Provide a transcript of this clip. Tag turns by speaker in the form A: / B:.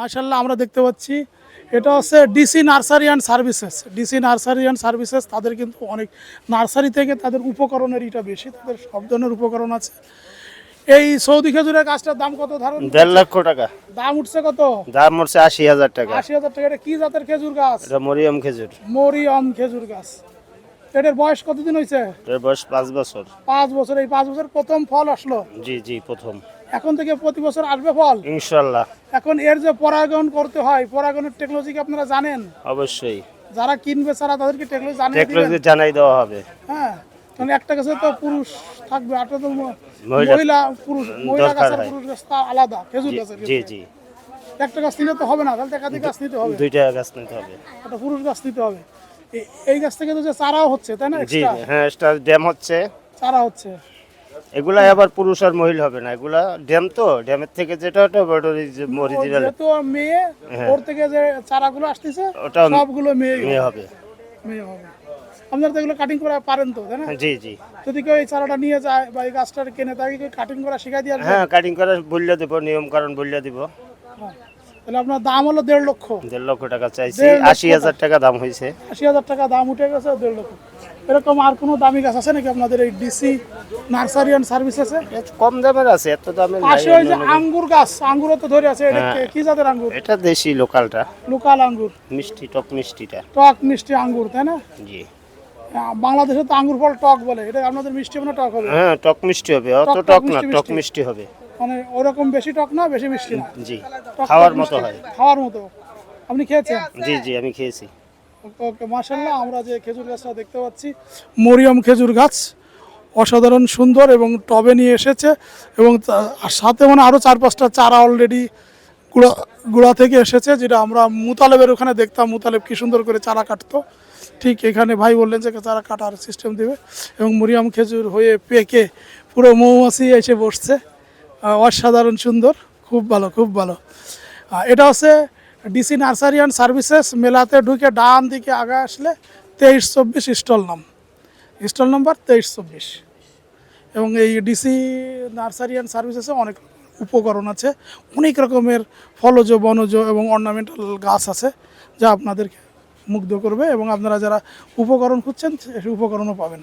A: মাশাল্লাহ আমরা দেখতে পাচ্ছি। এটা হচ্ছে DC nursery and services. DC nursery and services তাদের কিন্তু অনেক নার্সারি থেকে তাদের উপকরণের এটা বেশি তাদের সব ধরনের উপকরণ আছে। এই সৌদি খেজুরের গাছটার দাম কত ধারণ
B: দেড় লক্ষ টাকা।
A: দাম উঠছে কত?
B: দাম উঠছে আশি হাজার টাকা।
A: আশি হাজার টাকা। এটা কি জাতের খেজুর গাছ?
B: এটা মরিয়ম খেজুর।
A: মরিয়ম খেজুর গাছ। এটার বয়স কতদিন হয়েছে?
B: এর বয়স পাঁচ বছর।
A: পাঁচ বছর। এই পাঁচ বছর প্রথম ফল আসলো?
B: জি জি প্রথম।
A: এখন থেকে প্রতি বছর আসবে ফল।
B: ইনশাল্লাহ।
A: এখন এর যে পরাগণ করতে হয় পরাগণের টেকনোলজি কি আপনারা জানেন?
B: অবশ্যই।
A: যারা কিনবে সারা তাদেরকে টেকনোলজি জানিয়ে
B: টেকনোলজি জানাই দেওয়া হবে।
A: হ্যাঁ কারণ একটা গাছে তো পুরুষ থাকবে আটটা তো
B: মহিলা-
A: পুরুষ মহিলা আর পুরুষ গাছ আলাদা খেজুর গাছের
B: জি জি।
A: একটা গাছ নিলে তো হবে না তাহলে একাধিক গাছ নিতে হবে।
B: দুইটা গাছ নিতে হবে।
A: একটা পুরুষ গাছ নিতে হবে। এই গাছ থেকে তো যে চারাও হচ্ছে তাই না
B: জি হ্যাঁ এটা ড্যাম হচ্ছে।
A: চারা হচ্ছে।
B: এগুলা আবার পুরুষ আর মহিলা হবে না এগুলা ড্যাম তো ড্যামের থেকে যেটা ওটা
A: ও
B: অরিজিনাল
A: যেহেতু মেয়ে
B: হ্যাঁ।
A: ওর থেকে যে চারাগুলো আসতেছে
B: ওটা
A: সবগুলো মেয়ে
B: মেয়ে হবে।
A: মেয়ে হবে। আপনারা তো এগুলো কাটিং করা পারেন তো তাই না?
B: জি জি।
A: যদি কেউ এই চারাটা নিয়ে যায় বা এই গাছটা কিনে তাকে কাটিং করা শিখাই দিয়ে
B: হ্যাঁ কাটিং করা বললে দিব নিয়ম কারণ বললে দিব।
A: হ্যাঁ। তাহলে আপনার দাম হলো দেড় লক্ষ।
B: দেড় লক্ষ টাকা চাইছি। আশি হাজার টাকা দাম হয়েছে।
A: আশি হাজার টাকা দাম উঠে গেছে দেড় লক্ষ। এরকম আর কোনো দামি গাছ আছে নাকি আপনাদের এই ডিসি নার্সারি অ্যান্ড সার্ভিস আছে?
B: কম দামের আছে এত দামের
A: পাশে ওই যে আঙ্গুর গাছ আঙ্গুরও তো ধরে আছে এটা
B: হ্যাঁ।
A: কি- জাতের আঙ্গুর?
B: এটা দেশি লোকালটা।
A: লোকাল আঙ্গুর।
B: মিষ্টি টক মিষ্টিটা।
A: টক মিষ্টি আঙ্গুর তাই না?
B: জি।
A: বাংলাদেশে তো আঙ্গুর ফল টক বলে এটা আপনাদের মিষ্টি হবে না টক হবে।
B: হ্যাঁ টক মিষ্টি হবে। অত
A: টক-
B: না টক।
A: মিষ্টি
B: হবে।
A: মানে ওরকম বেশি টক না বেশি মিষ্টি না।
B: জি খাওয়ার মতো হয়।
A: খাওয়ার মতো। আপনি খেয়েছেন?
B: জি জি আমি খেয়েছি।
A: ওকে মাসাল্লাহ আমরা যে খেজুর গাছটা দেখতে পাচ্ছি মরিয়ম খেজুর গাছ অসাধারণ সুন্দর এবং টবে নিয়ে এসেছে এবং সাথে মানে আরও চার পাঁচটা চারা অলরেডি গুড়া গুড়া থেকে এসেছে যেটা আমরা মুতালেবের ওখানে দেখতাম মুতালেব কি সুন্দর করে চারা কাটতো। ঠিক এখানে ভাই বললেন যে চারা কাটার সিস্টেম দেবে। এবং মরিয়াম খেজুর হয়ে পেকে পুরো মৌমাছি এসে বসছে। অসাধারণ সুন্দর, খুব ভালো খুব ভালো। এটা হচ্ছে ডিসি নার্সারি অ্যান্ড সার্ভিসেস মেলাতে ঢুকে ডান দিকে আগে আসলে তেইশ চব্বিশ স্টল নাম। স্টল নাম্বার তেইশ চব্বিশ। এবং এই ডিসি নার্সারি অ্যান্ড সার্ভিসেসে অনেক উপকরণ আছে, অনেক রকমের ফলজ, বনজ এবং অর্নামেন্টাল গাছ আছে, যা আপনাদেরকে মুগ্ধ করবে এবং আপনারা যারা উপকরণ খুঁজছেন সেই উপকরণও পাবেন।